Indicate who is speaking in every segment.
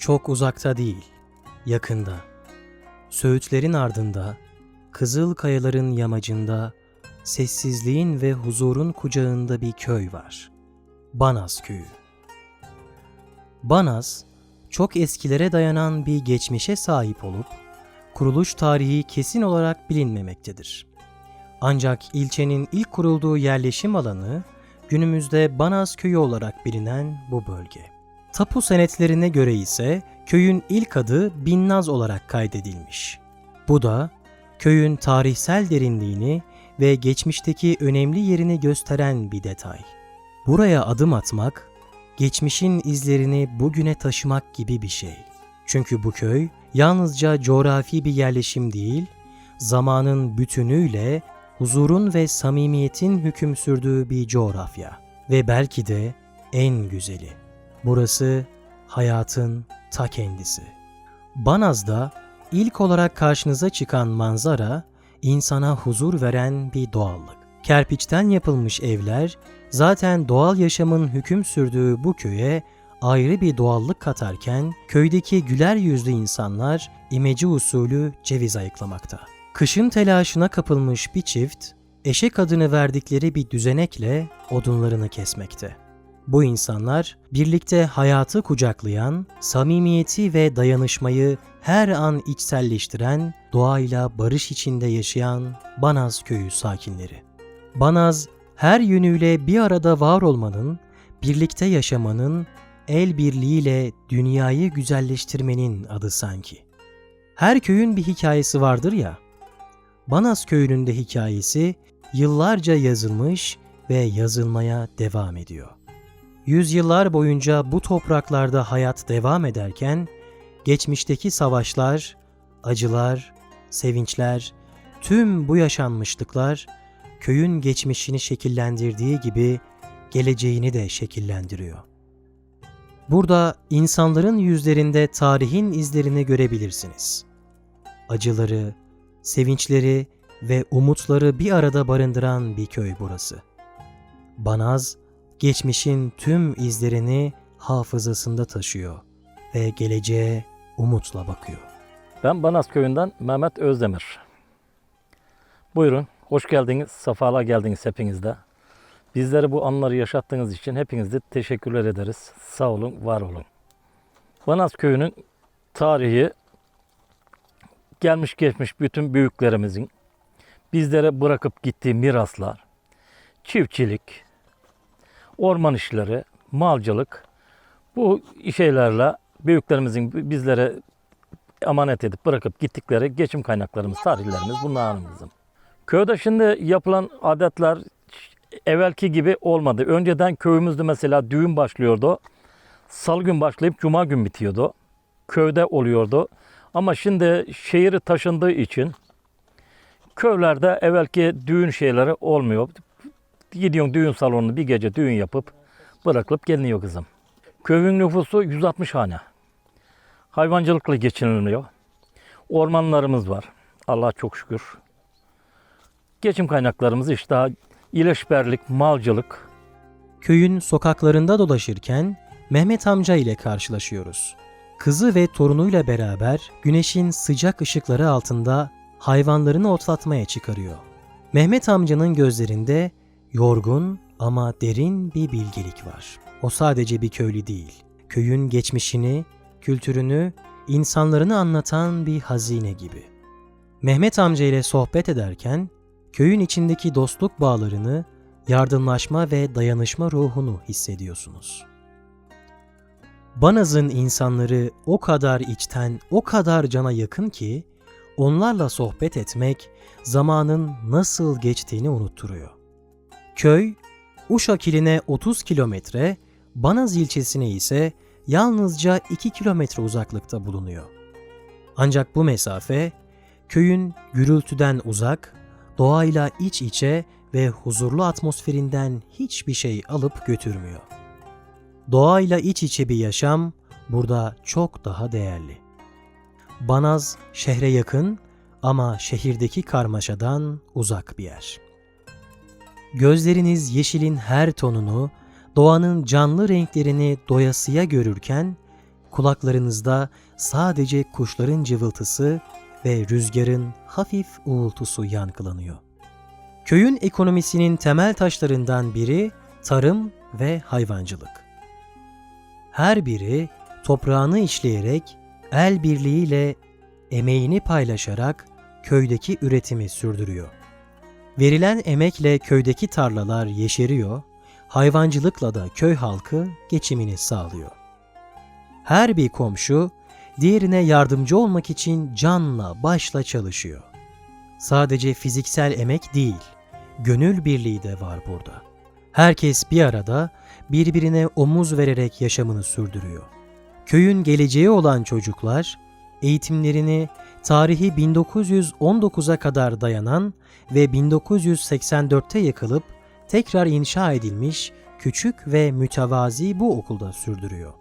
Speaker 1: Çok uzakta değil, yakında. Söğütlerin ardında, kızıl kayaların yamacında, sessizliğin ve huzurun kucağında bir köy var. Banaz Köyü. Banaz, çok eskilere dayanan bir geçmişe sahip olup, kuruluş tarihi kesin olarak bilinmemektedir. Ancak ilçenin ilk kurulduğu yerleşim alanı, günümüzde Banaz Köyü olarak bilinen bu bölge. Tapu senetlerine göre ise köyün ilk adı Binnaz olarak kaydedilmiş. Bu da köyün tarihsel derinliğini ve geçmişteki önemli yerini gösteren bir detay. Buraya adım atmak, geçmişin izlerini bugüne taşımak gibi bir şey. Çünkü bu köy yalnızca coğrafi bir yerleşim değil, zamanın bütünüyle huzurun ve samimiyetin hüküm sürdüğü bir coğrafya. Ve belki de en güzeli. Burası hayatın ta kendisi. Banaz'da ilk olarak karşınıza çıkan manzara insana huzur veren bir doğallık. Kerpiçten yapılmış evler zaten doğal yaşamın hüküm sürdüğü bu köye ayrı bir doğallık katarken köydeki güler yüzlü insanlar imece usulü ceviz ayıklamakta. Kışın telaşına kapılmış bir çift eşek adını verdikleri bir düzenekle odunlarını kesmekte. Bu insanlar birlikte hayatı kucaklayan, samimiyeti ve dayanışmayı her an içselleştiren, doğayla barış içinde yaşayan Banaz köyü sakinleri. Banaz her yönüyle bir arada var olmanın, birlikte yaşamanın, el birliğiyle dünyayı güzelleştirmenin adı sanki. Her köyün bir hikayesi vardır ya. Banaz köyünün de hikayesi yıllarca yazılmış ve yazılmaya devam ediyor. Yüzyıllar boyunca bu topraklarda hayat devam ederken geçmişteki savaşlar, acılar, sevinçler, tüm bu yaşanmışlıklar köyün geçmişini şekillendirdiği gibi geleceğini de şekillendiriyor. Burada insanların yüzlerinde tarihin izlerini görebilirsiniz. Acıları, sevinçleri ve umutları bir arada barındıran bir köy burası. Banaz, geçmişin tüm izlerini hafızasında taşıyor ve geleceğe umutla bakıyor.
Speaker 2: Ben Banaz Köyü'nden Mehmet Özdemir. Buyurun, hoş geldiniz, sefalar geldiniz hepiniz de. Bizlere bu anları yaşattığınız için hepinize teşekkürler ederiz. Sağ olun, var olun. Banaz Köyü'nün tarihi gelmiş geçmiş bütün büyüklerimizin bizlere bırakıp gittiği miraslar, çiftçilik, orman işleri, malcılık bu şeylerle büyüklerimizin bizlere emanet edip bırakıp gittikleri geçim kaynaklarımız, tarihlerimiz bunlar bizim. Köyde şimdi yapılan adetler evvelki gibi olmadı. Önceden köyümüzde mesela düğün başlıyordu. Salı gün başlayıp cuma gün bitiyordu. Köyde oluyordu. Ama şimdi şehir taşındığı için köylerde evvelki düğün şeyleri olmuyor. Gidiyorsun düğün salonunu bir gece düğün yapıp bırakılıp geliniyor kızım. Köyün nüfusu 160 hane. Hayvancılıkla geçiniliyor. Ormanlarımız var. Allah çok şükür. Geçim kaynaklarımız işte ileşberlik, malcılık.
Speaker 1: Köyün sokaklarında dolaşırken Mehmet amca ile karşılaşıyoruz. Kızı ve torunuyla beraber güneşin sıcak ışıkları altında hayvanlarını otlatmaya çıkarıyor. Mehmet amcanın gözlerinde yorgun ama derin bir bilgelik var. O sadece bir köylü değil. Köyün geçmişini, kültürünü, insanlarını anlatan bir hazine gibi. Mehmet amca ile sohbet ederken köyün içindeki dostluk bağlarını, yardımlaşma ve dayanışma ruhunu hissediyorsunuz. Banaz'ın insanları o kadar içten, o kadar cana yakın ki onlarla sohbet etmek zamanın nasıl geçtiğini unutturuyor. Köy, Uşak iline 30 kilometre, Banaz ilçesine ise yalnızca 2 kilometre uzaklıkta bulunuyor. Ancak bu mesafe köyün gürültüden uzak, doğayla iç içe ve huzurlu atmosferinden hiçbir şey alıp götürmüyor. Doğayla iç içe bir yaşam burada çok daha değerli. Banaz şehre yakın ama şehirdeki karmaşadan uzak bir yer. Gözleriniz yeşilin her tonunu, doğanın canlı renklerini doyasıya görürken kulaklarınızda sadece kuşların cıvıltısı ve rüzgarın hafif uğultusu yankılanıyor. Köyün ekonomisinin temel taşlarından biri tarım ve hayvancılık. Her biri toprağını işleyerek, el birliğiyle, emeğini paylaşarak köydeki üretimi sürdürüyor. Verilen emekle köydeki tarlalar yeşeriyor, hayvancılıkla da köy halkı geçimini sağlıyor. Her bir komşu diğerine yardımcı olmak için canla başla çalışıyor. Sadece fiziksel emek değil, gönül birliği de var burada. Herkes bir arada birbirine omuz vererek yaşamını sürdürüyor. Köyün geleceği olan çocuklar eğitimlerini tarihi 1919'a kadar dayanan ve 1984'te yakılıp tekrar inşa edilmiş küçük ve mütevazi bu okulda sürdürüyor.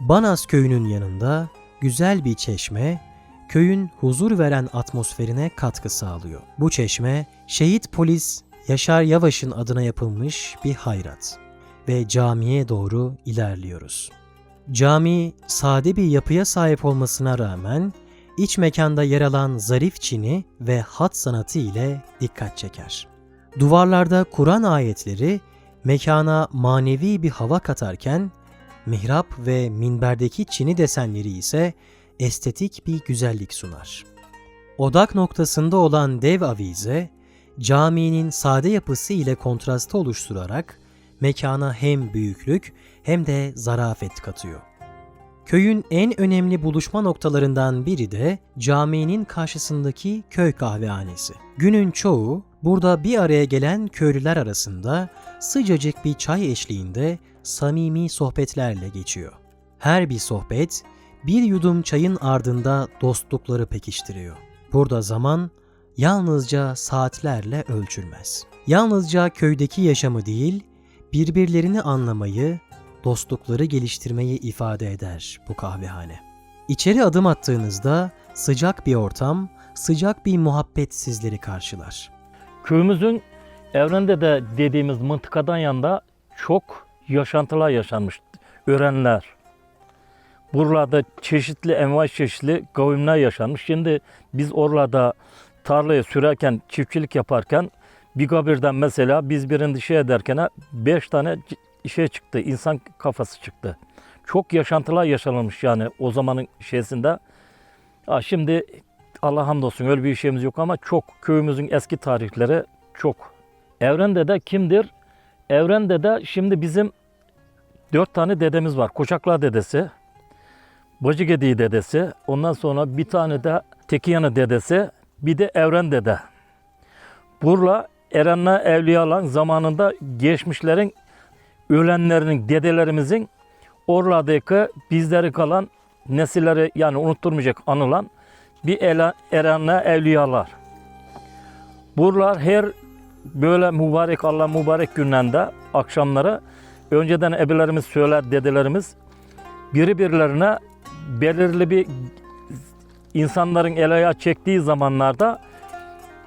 Speaker 1: Banas köyünün yanında güzel bir çeşme, köyün huzur veren atmosferine katkı sağlıyor. Bu çeşme, şehit polis Yaşar Yavaş'ın adına yapılmış bir hayrat ve camiye doğru ilerliyoruz. Cami sade bir yapıya sahip olmasına rağmen iç mekanda yer alan zarif çini ve hat sanatı ile dikkat çeker. Duvarlarda Kur'an ayetleri mekana manevi bir hava katarken mihrap ve minberdeki çini desenleri ise estetik bir güzellik sunar. Odak noktasında olan dev avize, caminin sade yapısı ile kontrastı oluşturarak mekana hem büyüklük hem de zarafet katıyor. Köyün en önemli buluşma noktalarından biri de caminin karşısındaki köy kahvehanesi. Günün çoğu burada bir araya gelen köylüler arasında sıcacık bir çay eşliğinde samimi sohbetlerle geçiyor. Her bir sohbet bir yudum çayın ardında dostlukları pekiştiriyor. Burada zaman yalnızca saatlerle ölçülmez. Yalnızca köydeki yaşamı değil, birbirlerini anlamayı, dostlukları geliştirmeyi ifade eder bu kahvehane. İçeri adım attığınızda sıcak bir ortam, sıcak bir muhabbet sizleri karşılar.
Speaker 2: Köyümüzün evrende de dediğimiz mıntıkadan yanında çok yaşantılar yaşanmış. Öğrenler. Buralarda çeşitli envai çeşitli kavimler yaşanmış. Şimdi biz oralarda tarlaya sürerken, çiftçilik yaparken bir kabirden mesela biz birini şey ederken beş tane şey çıktı, insan kafası çıktı. Çok yaşantılar yaşanılmış yani o zamanın şeysinde. Ha, şimdi Allah hamdolsun öyle bir şeyimiz yok ama çok köyümüzün eski tarihleri çok. Evrende de kimdir? Evrende de şimdi bizim dört tane dedemiz var. Koçaklar dedesi, Bacıgediği dedesi, ondan sonra bir tane de Tekiyanı dedesi, bir de Evren dede. Burla Eren'le Evliyalan zamanında geçmişlerin ölenlerinin, dedelerimizin oralardaki bizleri kalan nesilleri yani unutturmayacak anılan bir ele- Eren'le Evliyalar. Buralar her böyle mübarek Allah mübarek günlerinde akşamları önceden ebelerimiz söyler dedelerimiz biri birilerine belirli bir insanların el ayağı çektiği zamanlarda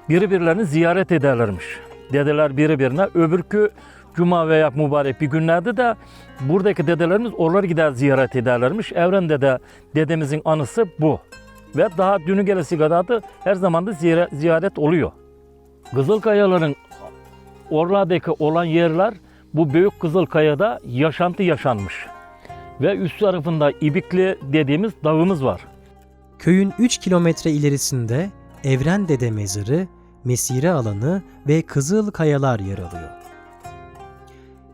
Speaker 2: biri birilerini ziyaret ederlermiş. Dedeler biri birine. Öbürkü cuma veya mübarek bir günlerde de buradaki dedelerimiz oraları gider ziyaret ederlermiş. Evrende de dedemizin anısı bu. Ve daha dünü gelesi kadar da her zaman da ziyare- ziyaret oluyor. Kızılkayaların oralardaki olan yerler bu Büyük Kızılkaya'da yaşantı yaşanmış. Ve üst tarafında İbikli dediğimiz dağımız var.
Speaker 1: Köyün 3 kilometre ilerisinde Evren Dede Mezarı, mesire alanı ve Kızıl Kayalar yer alıyor.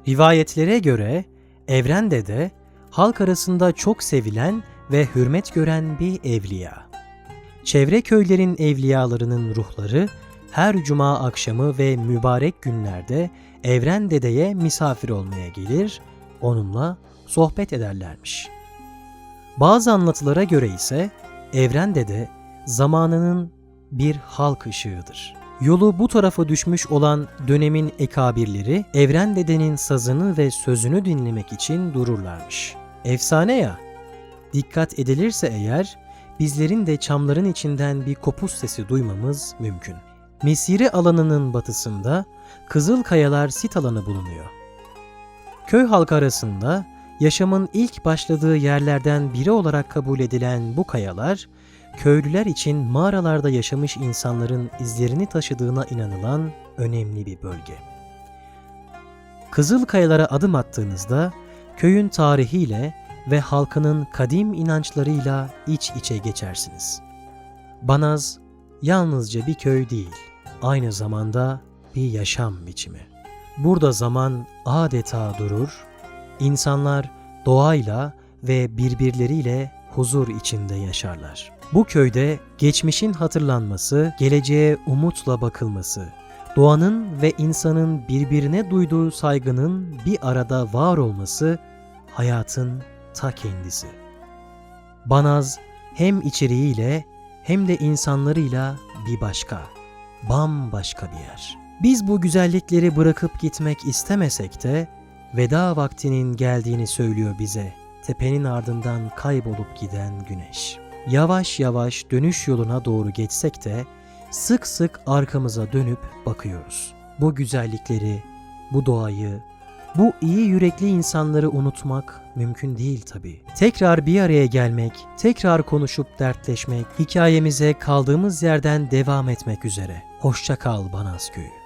Speaker 1: Rivayetlere göre Evren Dede, halk arasında çok sevilen ve hürmet gören bir evliya. Çevre köylerin evliyalarının ruhları her cuma akşamı ve mübarek günlerde Evren Dede'ye misafir olmaya gelir, onunla sohbet ederlermiş. Bazı anlatılara göre ise Evren Dede zamanının bir halk ışığıdır. Yolu bu tarafa düşmüş olan dönemin ekabirleri Evren Dede'nin sazını ve sözünü dinlemek için dururlarmış. Efsane ya. Dikkat edilirse eğer bizlerin de çamların içinden bir kopuz sesi duymamız mümkün. Mesire alanının batısında Kızıl Kayalar sit alanı bulunuyor. Köy halkı arasında Yaşamın ilk başladığı yerlerden biri olarak kabul edilen bu kayalar, köylüler için mağaralarda yaşamış insanların izlerini taşıdığına inanılan önemli bir bölge. Kızıl Kayalara adım attığınızda köyün tarihiyle ve halkının kadim inançlarıyla iç içe geçersiniz. Banaz yalnızca bir köy değil, aynı zamanda bir yaşam biçimi. Burada zaman adeta durur, insanlar doğayla ve birbirleriyle huzur içinde yaşarlar. Bu köyde geçmişin hatırlanması, geleceğe umutla bakılması, doğanın ve insanın birbirine duyduğu saygının bir arada var olması hayatın ta kendisi. Banaz hem içeriğiyle hem de insanlarıyla bir başka, bambaşka bir yer. Biz bu güzellikleri bırakıp gitmek istemesek de veda vaktinin geldiğini söylüyor bize. Tepenin ardından kaybolup giden güneş. Yavaş yavaş dönüş yoluna doğru geçsek de sık sık arkamıza dönüp bakıyoruz. Bu güzellikleri, bu doğayı, bu iyi yürekli insanları unutmak mümkün değil tabii. Tekrar bir araya gelmek, tekrar konuşup dertleşmek, hikayemize kaldığımız yerden devam etmek üzere. Hoşça kal Banaz Köyü.